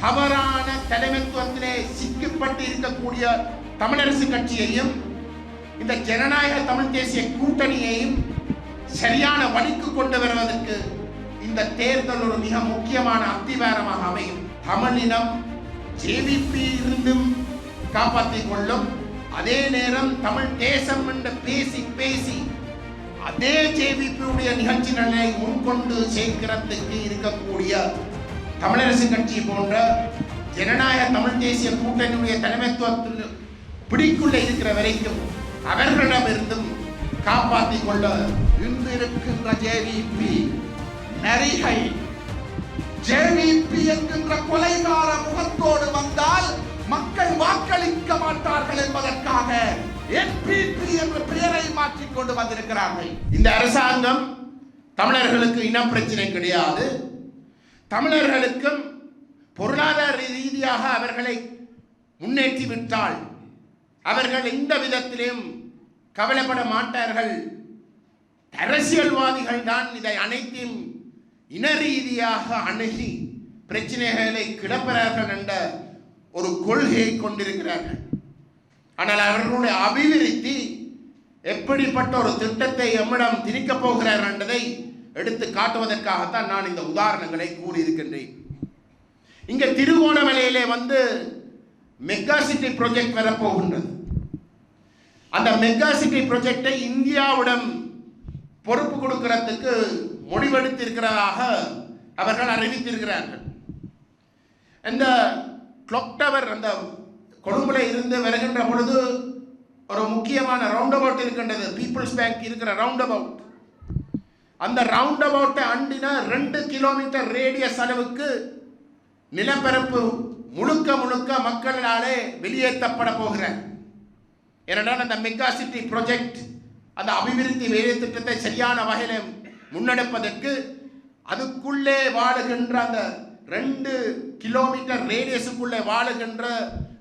தவறான தலைமைத்துவத்திலே சிக்கப்பட்டு இருக்கக்கூடிய தமிழரசு கட்சியையும் இந்த ஜனநாயக தமிழ் தேசிய கூட்டணியையும் சரியான வழிக்கு கொண்டு வருவதற்கு இந்த தேர்தல் ஒரு மிக முக்கியமான அத்திவாரமாக அமையும். தமிழினம் ஜேவிபி இருந்தும் காப்பாற்றிக் கொள்ளும். அதே நேரம் தமிழ் தேசம் என்று பேசி பேசி அதே ஜேவிபியுடைய நிகழ்ச்சிகளை முன்கொண்டு சேர்க்கிறதுக்கு இருக்கக்கூடிய தமிழரசு கட்சி போன்ற ஜனநாயக தமிழ் தேசிய கூட்டணியுடைய தலைமைத்துவத்தில் பிடிக்குள்ள இருக்கிற வரைக்கும் அவர்களிடமிருந்தும் காப்பாற்றிக் கொள்ள இன்று இருக்கின்ற ஜேவிபி நரிகை ஜேவிபி என்கின்ற கொலைகார முகத்தோடு வந்தால் மக்கள் வாக்களிக்க மாட்டார்கள் என்பதற்காக என்பிபி என்ற பெயரை மாற்றிக் கொண்டு வந்திருக்கிறார்கள். இந்த அரசாங்கம் தமிழர்களுக்கு இன பிரச்சனை கிடையாது. தமிழர்களுக்கும் பொருளாதார ரீதியாக அவர்களை முன்னேற்றி விட்டால் அவர்கள் எந்த விதத்திலும் கவலைப்பட மாட்டார்கள். அரசியல்வாதிகள் தான் இதை அனைத்தையும் இன ரீதியாக அணுகி பிரச்சனைகளை கிளப்புகிறார்கள் என்ற ஒரு கொள்கையை கொண்டிருக்கிறார்கள். ஆனால் அவர்களுடைய அபிவிருத்தி எப்படிப்பட்ட ஒரு திட்டத்தை எம்மிடம் திணிக்கப் போகிறார்கள் என்பதை எடுத்து காட்டுவதற்காகத்தான் நான் இந்த உதாரணங்களை கூறியிருக்கின்றேன். இங்கே திருகோணமலையிலே வந்து மெகா சிட்டி ப்ரொஜெக்ட் வரப்போகின்றது. அந்த மெகா சிட்டி ப்ரொஜெக்டை இந்தியாவிடம் பொறுப்பு கொடுக்கிறதுக்கு முடிவெடுத்திருக்கிறதாக அவர்கள் அறிவித்திருக்கிறார்கள். இந்த கிளாக் டவர் அந்த கொழும்புல இருந்து வருகின்ற பொழுது ஒரு முக்கியமான ரவுண்ட் அபவுட் இருக்கின்றது. பீப்புள்ஸ் பேங்க் இருக்கிற ரவுண்ட் அபவுட் அந்த ரவுண்ட் அபவுட்டை அண்டின ரெண்டு கிலோமீட்டர் ரேடியஸ் அளவுக்கு நிலப்பரப்பு முழுக்க முழுக்க மக்களாலே வெளியேற்றப்பட போகிற ஏனென்றால் அந்த மெகா சிட்டி ப்ரொஜெக்ட் அந்த அபிவிருத்தி வேலை திட்டத்தை சரியான வகையில் முன்னெடுப்பதற்கு அதுக்குள்ளே வாழுகின்ற அந்த ரெண்டு கிலோமீட்டர் ரேடியஸுக்குள்ளே வாழுகின்ற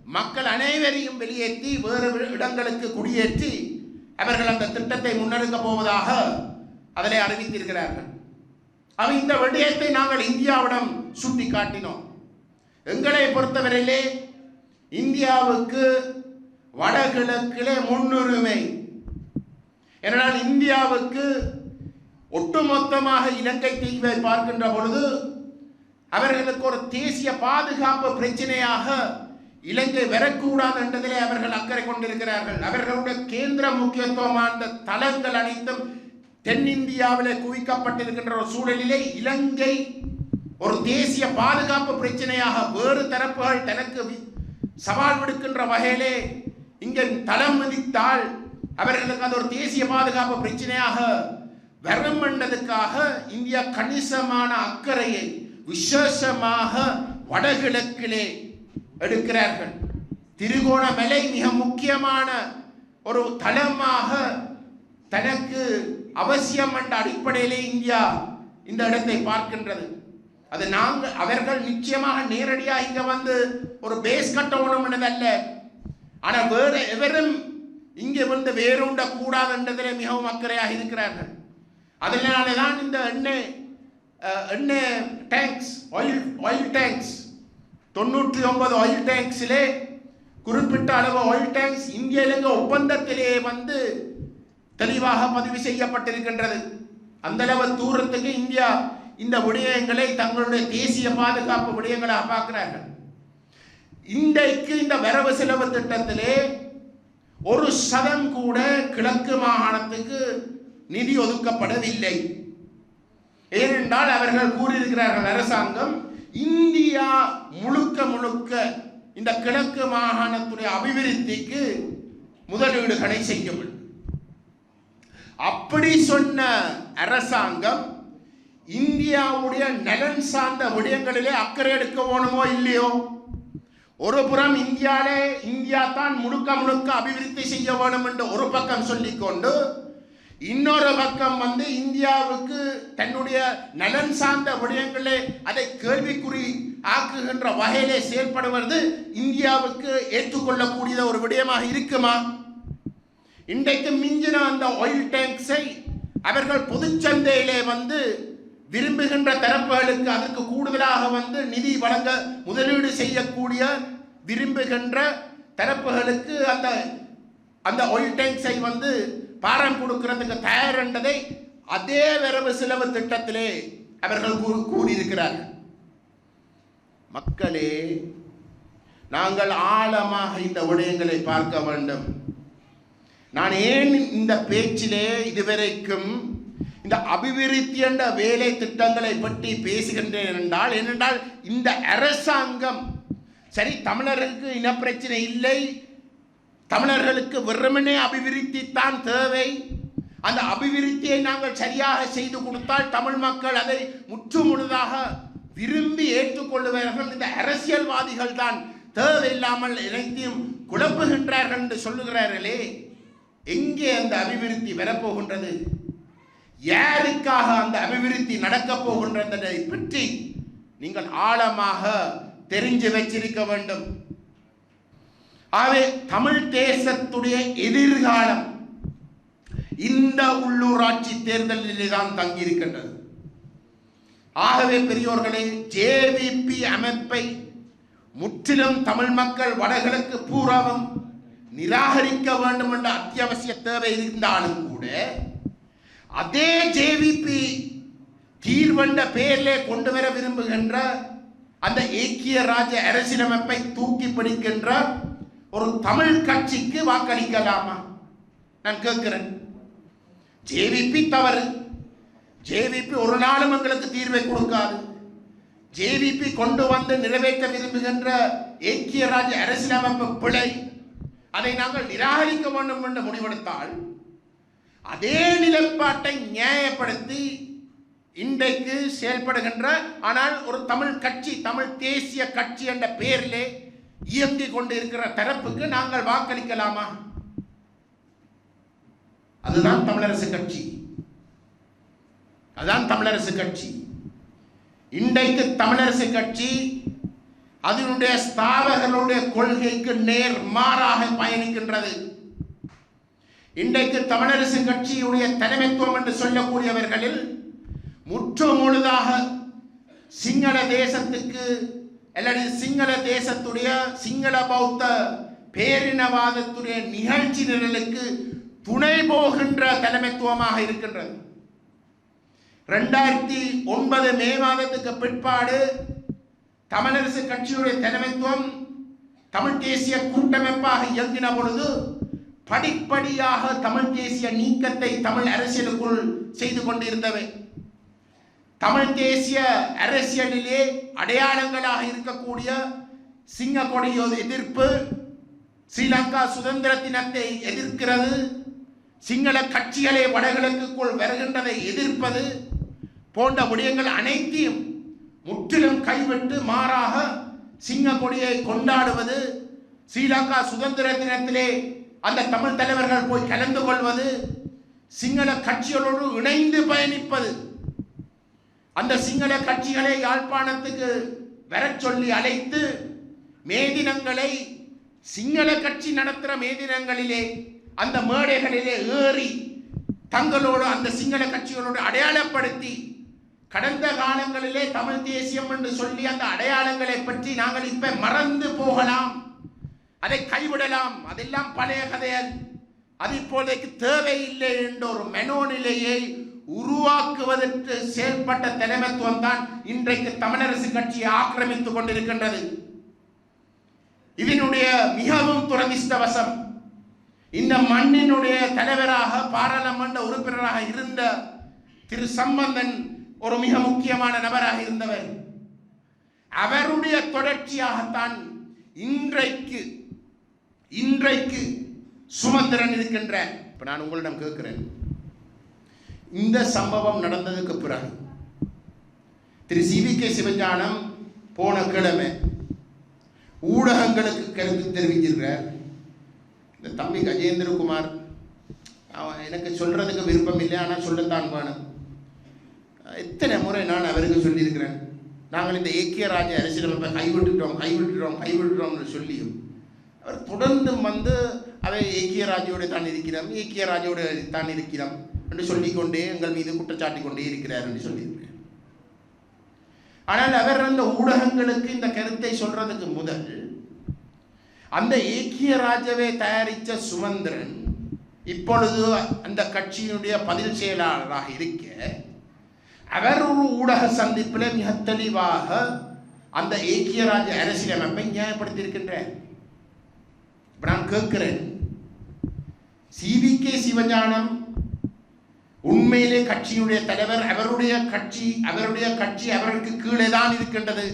மக்கள் அனைவரையும் வெளியேற்றி வேறு இடங்களுக்கு குடியேற்றி அவர்கள் அந்த திட்டத்தை முன்னெடுக்க போவதாக அதிலே அறிவித்திருக்கிறார்கள். அவன் இந்த விடயத்தை நாங்கள் இந்தியாவிடம் சுட்டி காட்டினோம் எங்களை பொறுத்தவரையிலே இந்தியாவுக்கு வடகிழக்கிலே முன்னுரிமை. ஏனென்றால் இந்தியாவுக்கு ஒட்டுமொத்தமாக இலங்கை தீவை பார்க்கின்ற பொழுது அவர்களுக்கு ஒரு தேசிய பாதுகாப்பு பிரச்சனையாக இலங்கை வரக்கூடாது என்றதிலே அவர்கள் அக்கறை கொண்டிருக்கிறார்கள். அவர்களுடைய கேந்திர முக்கியத்துவமான தளங்கள் அனைத்தும் தென்னிந்தியாவிலே குவிக்கப்பட்டிருக்கின்ற ஒரு சூழலிலே இலங்கை ஒரு தேசிய பாதுகாப்பு பிரச்சனையாக வேறு தரப்புகள் தனக்கு வி- சவால் விடுக்கின்ற வகையிலே இங்கே தளம் மதித்தால் அவர்களுக்கு அது ஒரு தேசிய பாதுகாப்பு பிரச்சனையாக வரும் என்றதுக்காக இந்தியா கணிசமான அக்கறையை விசேஷமாக வடகிழக்கிலே எடுக்கிறார்கள். திருகோணமலை மிக முக்கியமான ஒரு தளமாக தனக்கு அவசியம் என்ற அடிப்படையிலே இந்தியா இந்த இடத்தை பார்க்கின்றது. அது நாங்கள் அவர்கள் நிச்சயமாக நேரடியாக இங்க வந்து ஒரு பேஸ் கட்டணும் என்றதல்ல ஆனால் வேறு எவரும் இங்கே வந்து வேறுண்ட கூடாது என்றதிலே மிகவும் அக்கறையாக இருக்கிறார்கள். அதனால தான் இந்த எண்ணெய் எண்ணெய் டேங்க்ஸ் ஆயில் ஆயில் டேங்க்ஸ் தொண்ணூற்றி ஒன்பது ஆயில் டேங்க்ஸிலே குறிப்பிட்ட அளவு ஆயில் டேங்க்ஸ் இந்திய இலங்கை ஒப்பந்தத்திலே வந்து தெளிவாக பதிவு செய்யப்பட்டிருக்கின்றது. அந்த லெவல் தூரத்துக்கு இந்தியா இந்த விடயங்களை தங்களுடைய தேசிய பாதுகாப்பு விடயங்களாக பார்க்கிறார்கள். இன்றைக்கு இந்த வரவு செலவு திட்டத்திலே ஒரு சதம் கூட கிழக்கு மாகாணத்துக்கு நிதி ஒதுக்கப்படவில்லை. ஏனென்றால் அவர்கள் கூறியிருக்கிறார்கள் அரசாங்கம் இந்தியா முழுக்க முழுக்க இந்த கிழக்கு மாகாணத்துடைய அபிவிருத்திக்கு முதலீடுகளை செய்ய அப்படி சொன்ன அரசாங்கம் இந்தியாவுடைய நலன் சார்ந்த விடயங்களிலே அக்கறை எடுக்க வேணுமோ இல்லையோ? ஒரு புறம் இந்தியாலே இந்தியா தான் முழுக்க முழுக்க அபிவிருத்தி செய்ய வேணும் என்று ஒரு பக்கம் சொல்லிக்கொண்டு இன்னொரு பக்கம் வந்து இந்தியாவுக்கு தன்னுடைய நலன் சார்ந்த விடயங்களே அதை கேள்விக்குறி ஆக்குகின்ற வகையிலே செயல்படுவது இந்தியாவுக்கு ஏற்றுக்கொள்ளக்கூடிய ஒரு விடயமாக இருக்குமா? இன்றைக்கு மிஞ்சின அந்த ஆயில் டேங்க்ஸை அவர்கள் பொதுச்சந்தையிலே வந்து விரும்புகின்ற தரப்புகளுக்கு அதற்கு கூடுதலாக வந்து நிதி வழங்க முதலீடு செய்யக்கூடிய விரும்புகின்ற தரப்புகளுக்கு அந்த அந்த ஒயில் டேங்க்ஸை வந்து பாரம் கொடுக்கிறதுக்கு தயார் என்றதை அதே வரவு செலவு திட்டத்திலே அவர்கள் கூறியிருக்கிறார்கள். மக்களே நாங்கள் ஆழமாக இந்த விடயங்களை பார்க்க வேண்டும். நான் ஏன் இந்த பேச்சிலே இதுவரைக்கும் இந்த அபிவிருத்தி என்ற வேலை திட்டங்களை பற்றி பேசுகின்றேன் என்றால் ஏனென்றால் இந்த அரசாங்கம் சரி தமிழருக்கு இனப்பிரச்சனை இல்லை தமிழர்களுக்கு வெறுமனே அபிவிருத்தி தான் தேவை. அந்த அபிவிருத்தியை நாங்கள் சரியாக செய்து கொடுத்தால் தமிழ் மக்கள் அதை முற்று முழுதாக விரும்பி ஏற்றுக்கொள்ளுவார்கள். இந்த அரசியல்வாதிகள் தான் தேவையில்லாமல் இணைத்தையும் குழப்புகின்றார்கள் என்று சொல்லுகிறார்களே. எங்கே அந்த அபிவிருத்தி வரப்போகின்றது? யாருக்காக அந்த அபிவிருத்தி நடக்கப் போகின்றதை பற்றி நீங்கள் ஆழமாக தெரிஞ்சு வச்சிருக்க வேண்டும். ஆகவே தமிழ் தேசத்துடைய எதிர்காலம் இந்த உள்ளூராட்சி தேர்தலிலே தான் தங்கியிருக்கின்றது. ஆகவே பெரியோர்களே ஜேவிபி அமைப்பை முற்றிலும் தமிழ் மக்கள் வடகிழக்கு பூராவும் நிராகரிக்க வேண்டும் என்ற அத்தியாவசிய தேவை இருந்தாலும் கூட அதே ஜேவிபி தீர்வென்ற பெயரிலே கொண்டு வர விரும்புகின்ற அந்த ஏக்கிய ராஜ அரசியலமைப்பை தூக்கி பிடிக்கின்ற ஒரு தமிழ் கட்சிக்கு வாக்களிக்கலாமா? நான் கேட்கிறேன். ஜேவிபி தவறு. ஜேவிபி ஒரு நாளும் எங்களுக்கு தீர்வை கொடுக்காது. ஜேவிபி கொண்டு வந்து நிறைவேற்ற விரும்புகின்ற ஏக்கிய ராஜ அரசியலமைப்பு பிழை. அதை நாங்கள் நிராகரிக்க வேண்டும் என்று முடிவெடுத்தால் அதே நிலைப்பாட்டை நியாயப்படுத்தி இன்றைக்கு செயல்படுகின்ற ஆனால் ஒரு தமிழ் கட்சி தமிழ் தேசிய கட்சி என்ற பெயரிலே இயங்கிக் கொண்டிருக்கிற தரப்புக்கு நாங்கள் வாக்களிக்கலாமா? அதுதான் தமிழரசு கட்சி. அதுதான் தமிழரசு கட்சி. இன்றைக்கு தமிழரசு கட்சி அதனுடைய ஸ்தாபகர்களுடைய கொள்கைக்கு நேர் மாறாக பயணிக்கின்றது. இன்றைக்கு தமிழரசு கட்சியுடைய தலைமைத்துவம் என்று சொல்லக்கூடியவர்களில் முற்று முழுதாக சிங்கள தேசத்துக்கு அல்லது சிங்கள தேசத்துடைய சிங்கள பௌத்த பேரினவாதத்துடைய நிகழ்ச்சி நிரலுக்கு துணை போகின்ற தலைமைத்துவமாக இருக்கின்றது. ரெண்டாயிரத்தி ஒன்பது மே மாதத்துக்கு பிற்பாடு தமிழரசு கட்சியுடைய தலைமைத்துவம் தமிழ் தேசிய கூட்டமைப்பாக இயங்கின பொழுது படிப்படியாக தமிழ் தேசிய நீக்கத்தை தமிழ் அரசியலுக்குள் செய்து கொண்டிருந்தவை. தமிழ் தேசிய அரசியலிலே அடையாளங்களாக இருக்கக்கூடிய சிங்கக்கொடியோ எதிர்ப்பு ஸ்ரீலங்கா சுதந்திர தினத்தை எதிர்க்கிறது. சிங்கள கட்சிகளை வடகிழக்குக்குள் வருகின்றதை எதிர்ப்பது போன்ற விடயங்கள் அனைத்தையும் முற்றிலும் கைவிட்டு மாறாக சிங்க கொடியை கொண்டாடுவது ஸ்ரீலங்கா சுதந்திர தினத்திலே அந்த தமிழ் தலைவர்கள் போய் கலந்து கொள்வது சிங்கள கட்சிகளோடு இணைந்து பயணிப்பது. அந்த சிங்கள கட்சிகளை யாழ்ப்பாணத்துக்கு வரச் சொல்லி அழைத்து மேதினங்களை சிங்கள கட்சி நடத்துகிற மேதினங்களிலே அந்த மேடைகளிலே ஏறி தங்களோடு அந்த சிங்கள கட்சிகளோடு அடையாளப்படுத்தி கடந்த காலங்களிலே தமிழ் தேசியம் என்று சொல்லி அந்த அடையாளங்களை பற்றி நாங்கள் இப்ப மறந்து போகலாம். அதை கைவிடலாம். அதெல்லாம் பழைய கதையல் அது இப்போதைக்கு தேவையில்லை என்ற ஒரு மனோநிலையை உருவாக்குவதற்கு செயல்பட்ட தலைமைத்துவம் தான் இன்றைக்கு தமிழரசு கட்சியை ஆக்கிரமித்துக் கொண்டிருக்கின்றது. இதனுடைய மிகவும் துரதிஷ்டவசம் இந்த மண்ணினுடைய தலைவராக பாராளுமன்ற உறுப்பினராக இருந்த திரு சம்பந்தன் ஒரு மிக முக்கியமான நபராக இருந்தவர். அவருடைய தொடர்ச்சியாகத்தான் இன்றைக்கு இன்றைக்கு சுமந்திரன் இருக்கின்ற இப்ப நான் உங்களிடம் கேட்கிறேன். இந்த சம்பவம் நடந்ததுக்கு பிறகு Thiru C V K Sivagnanam போன கிழமை ஊடகங்களுக்கு கருத்து தெரிவித்திருக்கிறார். இந்த தம்பி கஜேந்திரகுமார் அவன் எனக்கு சொல்றதுக்கு விருப்பம் இல்லை ஆனால் சொல்லத்தான் வேணும். எத்தனை முறை நான் அவருக்கு சொல்லியிருக்கிறேன். நாங்கள் இந்த ஏக்கிய ராஜ அரசியலமைப்பை கைவிட்டுட்டோம் கைவிட்டுட்டோம் கைவிட்டுட்டோம்னு சொல்லியும் அவர் தொடர்ந்து வந்து அவை ஏக்கிய ராஜோடு தான் இருக்கிறோம் ஏக்கிய ராஜோடு தான் இருக்கிறோம் என்று சொல்லிக்கொண்டே எங்கள் மீது குற்றச்சாட்டி கொண்டே இருக்கிறார் என்று சொல்லியிருக்கிறேன். ஆனால் அவர் அந்த ஊடகங்களுக்கு இந்த கருத்தை சொல்றதுக்கு முதல் அந்த ஏக்கிய ராஜாவை தயாரித்த சுமந்திரன் இப்பொழுது அந்த கட்சியினுடைய பதில் செயலாளராக இருக்க அவர் ஒரு ஊடக சந்திப்பில் மிக தெளிவாக அந்த ஏக்கிய ராஜ அரசியலமைப்பை நியாயப்படுத்தி இருக்கின்றார் நான் கேட்கிறேன். சிவி கே சிவஞானம் உண்மையிலே கட்சியுடைய தலைவர் அவருடைய கட்சி அவருடைய கட்சி அவருக்கு கீழே தான் இருக்கின்றது.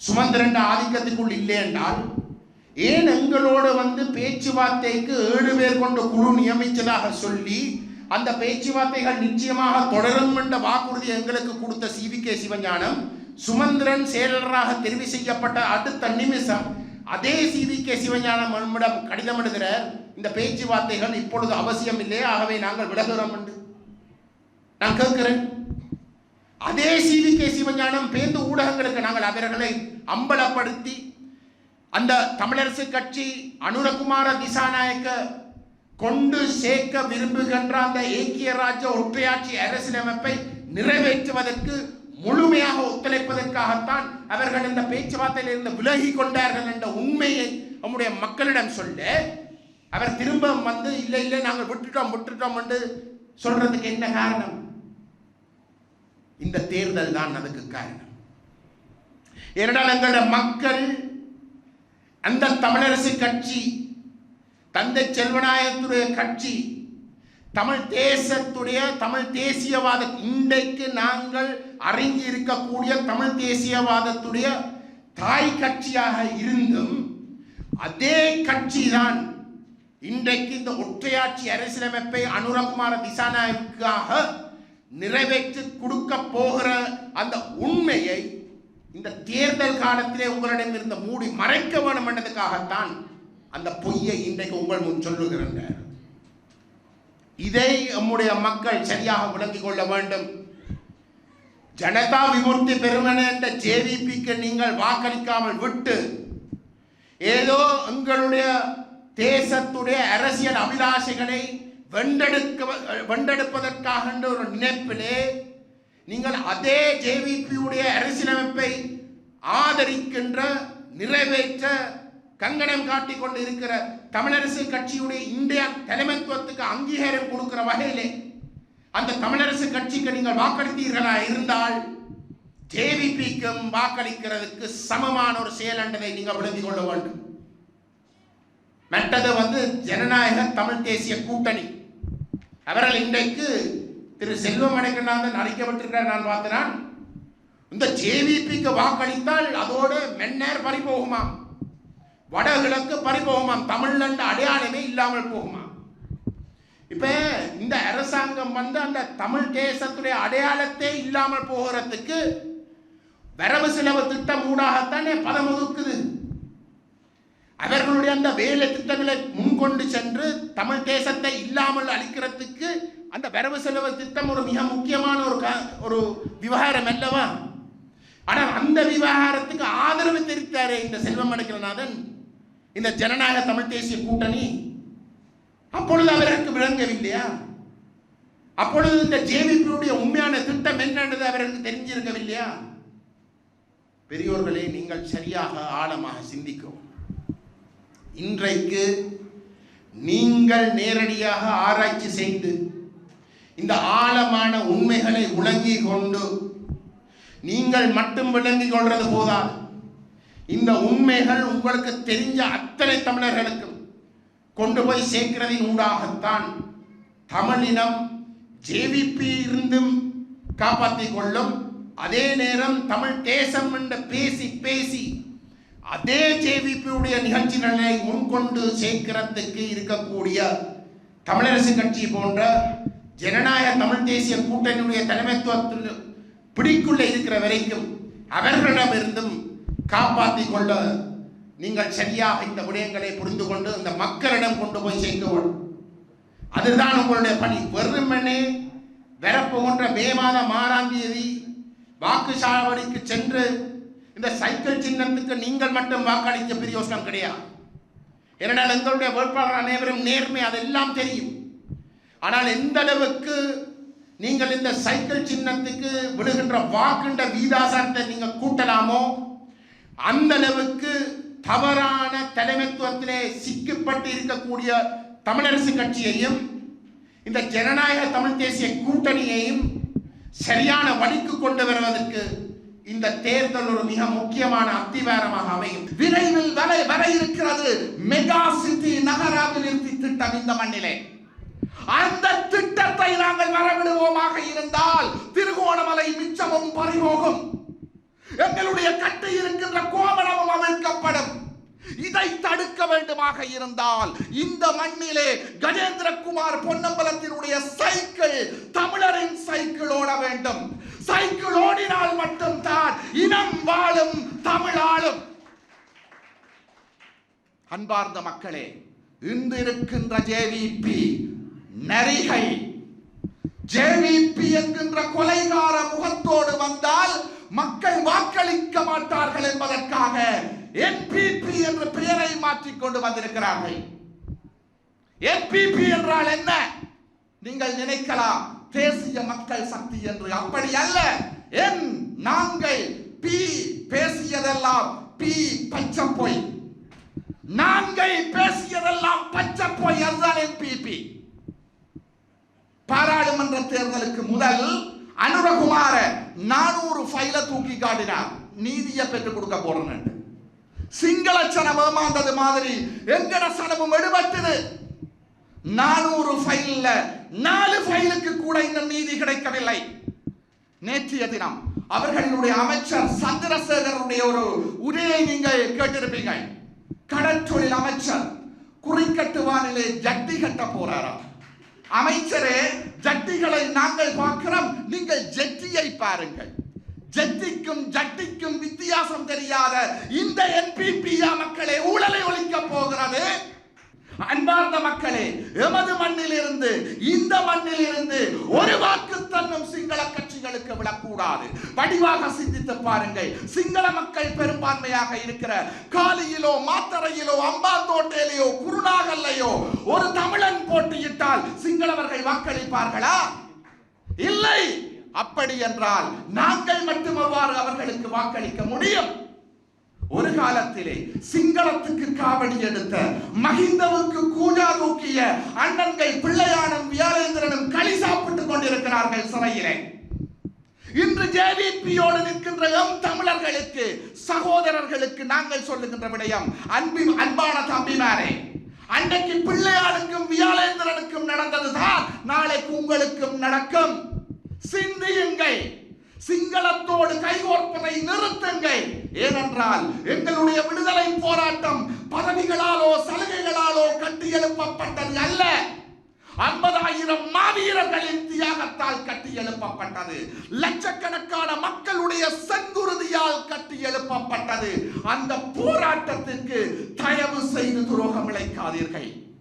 சுமந்திரன் ஆதிக்கத்துக்குள் இல்லை என்றால் ஏன் எங்களோடு வந்து பேச்சுவார்த்தைக்கு ஏழு பேர் கொண்ட குழு நியமித்ததாக சொல்லி அந்த பேச்சுவார்த்தைகள் நிச்சயமாக தொடரும் என்ற வாக்குறுதி எங்களுக்கு கொடுத்த சிவி கே சிவஞானம். சுமந்திரன் செயலராக தெரிவு செய்யப்பட்ட அடுத்த நிமிஷம் அதே சிவி கே சிவஞானம் நம்மிடம் கடிதம் எழுதுகிற இந்த பேச்சுவார்த்தைகள் இப்பொழுது அவசியம் இல்லை ஆகவே நாங்கள் விலகுகிறோம் என்று நான் கேட்கிறேன். அதே சிவி கே சிவஞானம் பேருந்து ஊடகங்களுக்கு நாங்கள் அவர்களை அம்பலப்படுத்தி அந்த தமிழரசு கட்சி அனுரகுமார திசாநாயக்க கொண்டு சேர்க்க விரும்புகின்ற அந்த ஏக்கிய ராஜ்ய ஒற்றையாட்சி அரசியலமைப்பை நிறைவேற்றுவதற்கு முழுமையாக ஒத்துழைப்பதற்காகத்தான் அவர்கள் இந்த பேச்சுவார்த்தையில் இருந்து விலகி கொண்டார்கள் என்ற உண்மையை நம்முடைய மக்களிடம் சொல்ல அவர் திரும்ப வந்து இல்லை இல்லை நாங்கள் விட்டுட்டோம் விட்டுட்டோம் என்று சொல்றதுக்கு என்ன காரணம்? இந்த தேர்தல் தான் அதுக்கு காரணம். ஏனென்றால் எங்களுடைய மக்கள் அந்த தமிழரசு கட்சி தந்தை செல்வநாயகத்துடைய கட்சி தமிழ் தேசத்துடைய தமிழ் தேசியவாத இன்றைக்கு நாங்கள் அறிஞ்சு இருக்கக்கூடிய தமிழ் தேசியவாதத்துடைய தாய் கட்சியாக இருந்தும் அதே கட்சி தான் இன்றைக்கு இந்த ஒற்றையாட்சி அரசியலமைப்பை அனுரகுமார திசாநாயக்காக நிறைவேற்றி கொடுக்க போகிற அந்த உண்மையை இந்த தேர்தல் காலத்திலே உங்களிடம் இருந்த மூடி மறைக்க வேண்டும் என்றதுக்காகத்தான் அந்த பொய்யை இன்றைக்கு உங்கள் முன் சொல்லுகிறேன் இதை நம்முடைய மக்கள் சரியாக விளங்கிக் கொள்ள வேண்டும். ஜனதா விமுக்தி பெருமன என்ற ஜேவிபிக்கு நீங்கள் வாக்களிக்காமல் விட்டு ஏதோ எங்களுடைய தேசத்துடைய அரசியல் அபிலாஷைகளை வென்றெடுக்க வென்றெடுப்பதற்காக என்ற ஒரு நினைப்பிலே நீங்கள் அதே ஜேவிபியுடைய அரசியலமைப்பை ஆதரிக்கின்ற நிறைவேற்ற கங்கணம் காட்டிக் கொண்டு இருக்கிற தமிழரசு கட்சியுடைய இந்திய தலைமைத்துவத்துக்கு அங்கீகாரம் கொடுக்கிற வகையிலே அந்த தமிழரசு கட்சிக்கு நீங்கள் வாக்களித்தீர்களா இருந்தால் ஜேவிபிக்கும் வாக்களிக்கிறதுக்கு சமமான ஒரு செயல் என்றதை நீங்கள் விளங்கிக் கொள்ள வேண்டும். மற்றது வந்து ஜனநாயக தமிழ் தேசிய கூட்டணி. அவர்கள் இன்றைக்கு திரு செல்வம் அடைக்கநாதன் அறிக்கப்பட்டிருக்கிறார் நான் பார்த்தேன் இந்த ஜேவிபிக்கு வாக்களித்தால் அதோடு மென்னர் போகுமா வடகிழக்கு பறிபோகுமாம் தமிழ்நாடு அடையாளமே இல்லாமல் போகுமா இப்போ இந்த அரசாங்கம் வந்து அந்த தமிழ் தேசத்துடைய அடையாளத்தை இல்லாமல் போகிறதுக்கு வரவு செலவு திட்டம் ஊடாகத்தானே பதம் ஒதுக்குது. அவர்களுடைய அந்த வேலை திட்டங்களை முன்கொண்டு சென்று தமிழ் தேசத்தை இல்லாமல் அளிக்கிறதுக்கு அந்த வரவு செலவு திட்டம் ஒரு மிக முக்கியமான ஒரு க- ஒரு விவகாரம் அல்லவா? ஆனால் அந்த விவகாரத்துக்கு ஆதரவு தெரிவித்தாரே இந்த செல்வம் அடைக்கலநாதன் இந்த ஜனநாயக தமிழ் தேசிய கூட்டணி அப்பொழுது அவருக்கு விளங்கவில்லையா? அப்பொழுது இந்த ஜேவிபியுடைய உண்மையான திட்டம் என்னன்றது அவருக்கு தெரிஞ்சிருக்கவில்லையா? பெரியோர்களே நீங்கள் சரியாக ஆழமாக சிந்திக்கவும். இன்றைக்கு நீங்கள் நேரடியாக ஆராய்ச்சி செய்து இந்த ஆழமான உண்மைகளை விளங்கி கொண்டு நீங்கள் மட்டும் விளங்கிக் கொள்றது போதாது. இந்த உண்மைகள் உங்களுக்கு தெரிஞ்ச அத்தனை தமிழர்களுக்கும் கொண்டு போய் சேர்க்கிறதின் ஊடாகத்தான் தமிழினம் ஜேவிபி இருந்தும் காப்பாற்றிக் கொள்ளும். அதே நேரம் தமிழ் தேசம் என்று பேசி பேசி அதே ஜேவிபியுடைய நிகழ்ச்சிகளை முன்கொண்டு சேர்க்கிறதுக்கு இருக்கக்கூடிய தமிழரசு கட்சி போன்ற ஜனநாயக தமிழ் தேசிய கூட்டணியுடைய தலைமைத்துவத்தில் பிடிக்குள்ளே இருக்கிற வரைக்கும் அவர்களிடமிருந்தும் காப்பாற்றிக் கொள்ள நீங்கள் சரியாக இந்த விடயங்களை புரிந்து கொண்டு இந்த மக்களிடம் கொண்டு போய் சேர்க்க அதுதான் உங்களுடைய பணி. வெறுமனே வரப்போகின்ற மே மாதம் ஆறாம் தேதி வாக்குச்சாவடிக்கு சென்று இந்த சைக்கிள் சின்னத்துக்கு நீங்கள் மட்டும் வாக்களிக்க பிரியோசனம் கிடையாது. ஏனென்றால் எங்களுடைய வேட்பாளர் அனைவரும் நேர்மை அதெல்லாம் தெரியும். ஆனால் எந்த அளவுக்கு நீங்கள் இந்த சைக்கிள் சின்னத்துக்கு விழுகின்ற வாக்குன்ற வீதாசாரத்தை நீங்கள் கூட்டலாமோ அந்த அளவுக்கு தவறான தலைமைத்துவத்திலே சிக்கப்பட்டு இருக்கக்கூடிய தமிழரசு கட்சியையும் இந்த ஜனநாயக தமிழ் தேசிய கூட்டணியையும் சரியான வழிக்கு கொண்டு வருவதற்கு இந்த தேர்தல் ஒரு மிக முக்கியமான அத்திவாரமாக அமையும். விரைவில் வர வர இருக்கிறது மெகா சிட்டி நகர அபிவிருத்தி திட்டம் இந்த மண்ணிலே. அந்த திட்டத்தை நாங்கள் வரவிடுவோமாக இருந்தால் திருகோணமலை மிச்சமும் பறிபோகும். எங்களுடைய கட்டை இருக்கின்ற கோமணமும் அவிழ்க்கப்படும். இதை தடுக்க வேண்டுமாக இருந்தால் இந்த மண்ணிலே கஜேந்திரகுமார் பொன்னம்பலத்தினுடைய சைக்கிள் தமிழரின் சைக்கிள் ஓட வேண்டும். சைக்கிள் ஓடினால் மட்டும்தான் இனம் வாழும் தமிழாளும். அன்பார்ந்த மக்களே இன்று இருக்கின்ற ஜேவிபி நரிகை ஜேவிபி என்கின்ற கொலைகார முகத்தோடு வந்தால் மக்கள் வாக்களிக்க மாட்டார்கள் என்பதற்காக என்பிபி என்ற பெயரை மாற்றிக் கொண்டு வந்திருக்கிறார்கள். என்பிபி என்றால் என்ன? நீங்கள் நினைக்கலாம் தேசிய மக்கள் சக்தி என்று. அப்படி அல்ல. என் நாங்கள் பி பேசியதெல்லாம் பி பச்சை பொய் நாங்கள் பேசியதெல்லாம் பச்சை பொய் அதுதான் என்பிபி பாராளுமன்ற தேர்தலுக்கு முதல் அனுரகுமார நானூறு ஃபைல தூக்கி காட்டினார் நீதியை பெற்றுக் கொடுக்க போறேன் சிங்கள சனம் ஏமாந்தது மாதிரி எங்கட சனமும் எடுபட்டது. நானூறு ஃபைல்ல நாலு ஃபைலுக்கு கூட இந்த நீதி கிடைக்கவில்லை. நேற்றைய தினம் அவர்களுடைய அமைச்சர் சந்திரசேகரனுடைய ஒரு உரையை நீங்கள் கேட்டிருப்பீங்க. கடற்றொழில் அமைச்சர் குறிக்கட்டு வானிலே ஜட்டி கட்ட போறாராம் அமைச்சரே ஜட்டிகளை நாங்கள் பார்க்கிறோம். நீங்கள் ஜெட்டியை பாருங்கள். ஜெட்டிக்கும் ஜட்டிக்கும் வித்தியாசம் தெரியாத இந்த என்பிபியா மக்களே ஊழலை ஒழிக்க போகிறது. அன்பார்ந்த மக்களே எமது மண்ணில் இருந்து இந்த மண்ணில் இருந்து ஒரு வாக்கு தன்னும் சிங்கள கட்சிகளுக்கு விடக்கூடாது வடிவாக சிந்தித்து பாருங்கள். சிங்கள மக்கள் பெரும்பான்மையாக இருக்கிற காலியிலோ மாத்தரையிலோ அம்பாந்தோட்டையிலோ குருநாகல்லையோ ஒரு தமிழன் போட்டியிட்டால் சிங்களவர்கள் வாக்களிப்பார்களா? இல்லை. அப்படி என்றால் நாங்கள் மட்டும் அவ்வாறு அவர்களுக்கு வாக்களிக்க முடியும். ஒரு காலத்திலே சிங்களத்துக்கு காவடி எடுத்த மகிந்தவுக்கு கூஜா தூக்கிய அண்ணன்கள் பிள்ளையானும் வியாழேந்திரனும் களி சாப்பிட்டுக் கொண்டிருக்கிறார்கள் சிறையிலே. இன்று ஜேவிபியோடு நிற்கின்ற எம் தமிழர்களுக்கு சகோதரர்களுக்கு நாங்கள் சொல்லுகின்ற விடயம் அன்பின் அன்பான தம்பிமாரே அன்னைக்கு பிள்ளையானுக்கும் வியாழேந்திரனுக்கும் நடந்ததுதான் நாளைக்கு உங்களுக்கும் நடக்கும். சிந்தியுங்கள். சிங்களத்தோடு கைகோர்ப்பதை நிறுத்துங்கள். ஏனென்றால் எங்களுடைய விடுதலை போராட்டம் பதவிகளாலோ சலுகைகளாலோ கட்டியெழுப்பப்பட்டது அல்ல. ஐம்பதாயிரம் மாவீரர்களின் தியாகத்தால் கட்டி எழுப்பப்பட்டது லட்சக்கணக்கான மக்களுடைய செங்குருதியால் கட்டி எழுப்பப்பட்டது அந்த போராட்டத்திற்கு தயவு செய்து துரோகம் இழைக்காதீர்கள்